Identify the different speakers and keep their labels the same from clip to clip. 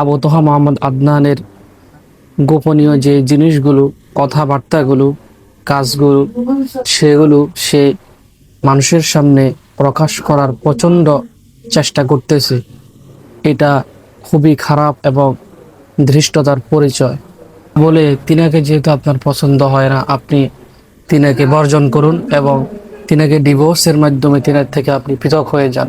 Speaker 1: আবু তোহা মোহাম্মদ আদনানের গোপনীয় যে জিনিসগুলো, কথাবার্তাগুলো, কাজগুলো, সেগুলো সে মানুষের সামনে প্রকাশ করার প্রচণ্ড চেষ্টা করতেছে। এটা খুবই খারাপ এবং ধৃষ্টতার পরিচয়। বলে তিনাকে যেহেতু আপনার পছন্দ হয় না, আপনি তিনাকে বর্জন করুন এবং তিনাকে ডিভোর্সের মাধ্যমে তিনার থেকে আপনি পৃথক হয়ে যান।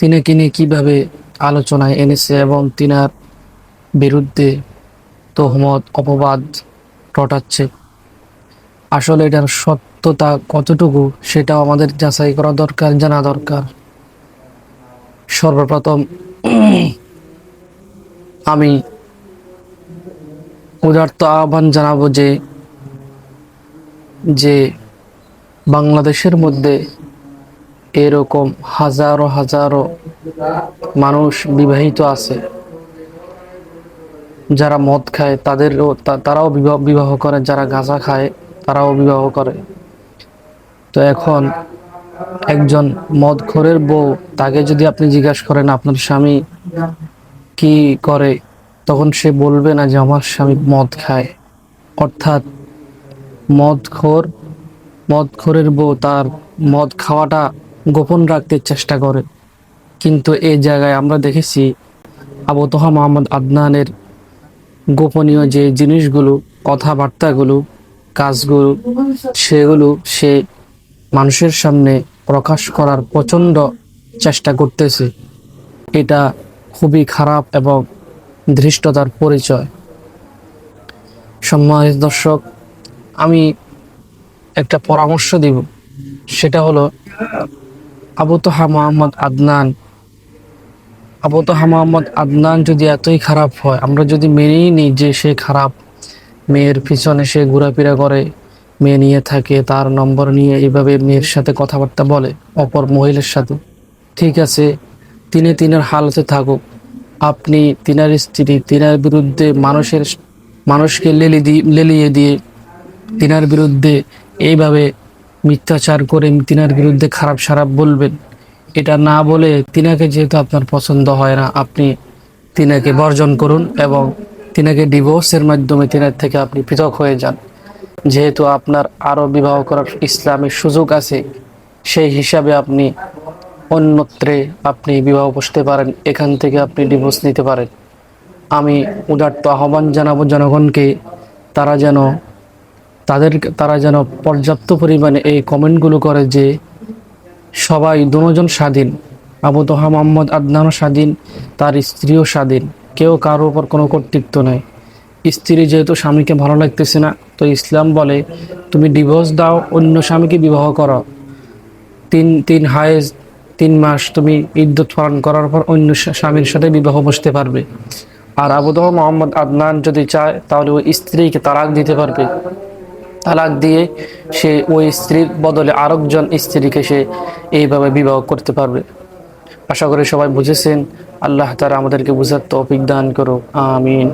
Speaker 1: তিনাকে নিয়ে কীভাবে আলোচনায় এনেছে এবং তিনার বিরুদ্ধে তোহমত, অপবাদ রটাচ্ছে আসলে এটার সত্যতা কতটুকু, সেটাও আমাদের যাচাই করা দরকার, জানা দরকার। সর্বপ্রথম আমি উদার্ত আহ্বান জানাব যে যে বাংলাদেশের মধ্যে এরকম হাজারো হাজারো মানুষ বিবাহিত আছে। যারা মদ খায়, তাদেরও তারাও বিবাহ বিবাহ করে। যারা গাঁজা খায়, তারাও বিবাহ করে। তো এখন একজন মদখোরের বউ, তাকে যদি আপনি জিজ্ঞাসা করেন, আপনার স্বামী কি করে? তখন সে বলবে না যে, আমার স্বামী মদ খায়। অর্থাৎ মদখোর, মদখোরের বউ তার মদ খাওয়াটা গোপন রাখতে চেষ্টা করে। কিন্তু এই জায়গায় আমরা দেখেছি আবু তোহা মোহাম্মদ আদনানের গোপনীয় যে জিনিসগুলো, কথাবার্তাগুলো, কাজগুলো, সেগুলো সে মানুষের সামনে প্রকাশ করার প্রচণ্ড চেষ্টা করতেছে। এটা খুবই খারাপ এবং ধৃষ্টতার পরিচয়। সম্মানিত দর্শক, আমি একটা পরামর্শ দিব। সেটা হলো আবু তোহা মোহাম্মদ আদনান। আবু তোহা মোহাম্মদ আদনান যদি এতই খারাপ হয়, আমরা যদি মেনেই নিই যে সে খারাপ, মেয়ের পিছনে সে ঘোরাফেরা করে, মেয়ে নিয়ে থাকে, তার নম্বর নিয়ে এইভাবে মেয়ের সাথে কথাবার্তা বলে, অপর মহিলার সাথে। ঠিক আছে, তিনি তিনার হালতে থাকুক। আপনি তিনার স্ত্রী, তিনার বিরুদ্ধে মানুষের, মানুষকে লেলি দিয়ে লেলিয়ে দিয়ে তিনার বিরুদ্ধে এইভাবে মিথ্যাচার করে তিনার বিরুদ্ধে খারাপ সারাপ বলবেন। এটা না বলে তিনাকে যেহেতু আপনার পছন্দ হয় না, আপনি তিনাকে বর্জন করুন এবং তিনাকে ডিভোর্সের মাধ্যমে তিনার থেকে আপনি পৃথক হয়ে যান। যেহেতু আপনার আরও বিবাহ করার ইসলামের সুযোগ আছে, সেই হিসাবে আপনি অন্যত্রে আপনি বিবাহ বসতে পারেন, এখান থেকে আপনি ডিভোর্স নিতে পারেন। আমি উদার্ত আহ্বান জানাব জনগণকে, তারা যেন তাদের তারা যেন পর্যাপ্ত পরিমাণে এই কমেন্টগুলো করে যে সবাই দুজন স্বাধীন, আবু তোহা মোহাম্মদ আদনানও স্বাধীন, তার স্ত্রীও স্বাধীন, কেউ কারোর উপর কোনো কর্তৃত্ব নেই। স্ত্রী যেহেতু স্বামীকে ভালো লাগতেছে না, তো ইসলাম বলে, তুমি ডিভোর্স দাও, অন্য স্বামীকে বিবাহ করো। তিন তিন হায়েজ তিন মাস তুমি ইদ্যুৎ পালন করার পর অন্য স্বামীর সাথে বিবাহ বসতে পারবে। আর আবুদহ মোহাম্মদ আদনান যদি চায়, তাহলে ওই স্ত্রীকে তারাক দিতে পারবে। তালাক দিয়ে সে ওই স্ত্রীর বদলে আরেকজন স্ত্রীকে সে এইভাবে বিবাহ করতে পারবে। আশা করি সবাই বুঝেছেন। আল্লাহ তারা আমাদেরকে বুঝার তো অভিজ্ঞান করো আমিন।